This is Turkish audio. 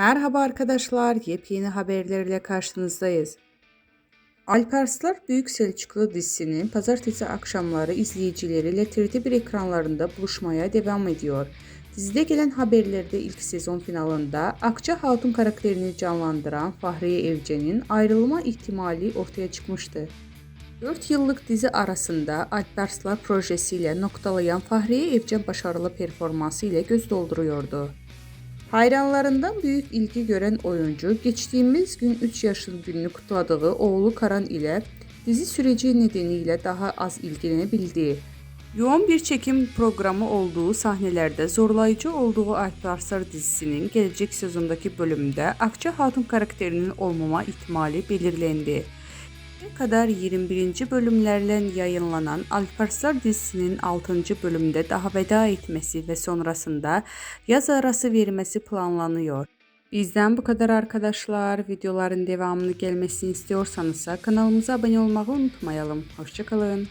Merhaba arkadaşlar, yepyeni haberlerle karşınızdayız. Alparslar Büyük Selçuklu dizisinin pazartesi akşamları izleyicileriyle TRT1 ekranlarında buluşmaya devam ediyor. Dizide gelen haberlerde ilk sezon finalında Akça Hatun karakterini canlandıran Fahriye Evcen'in ayrılma ihtimali ortaya çıkmıştı. 4 yıllık dizi arasında Alparslar projesiyle noktalayan Fahriye Evcen başarılı performansı ile göz dolduruyordu. Hayranlarından büyük ilgi gören oyuncu geçtiğimiz gün 3 yaşın gününü kutladığı oğlu Karan ile dizi süreci nedeniyle daha az ilgilenebildi. Yoğun bir çekim programı olduğu sahnelerde zorlayıcı olduğu Alparslar dizisinin gelecek sezondaki bölümde Akça Hatun karakterinin olmama ihtimali belirlendi. Ne kadar 21. bölümlerle yayınlanan Alparslar dizisinin 6. bölümde daha veda etmesi ve sonrasında yaz arası vermesi planlanıyor. Bizden bu kadar arkadaşlar. Videoların devamını gelmesini istiyorsanız kanalımıza abone olmayı unutmayalım. Hoşçakalın.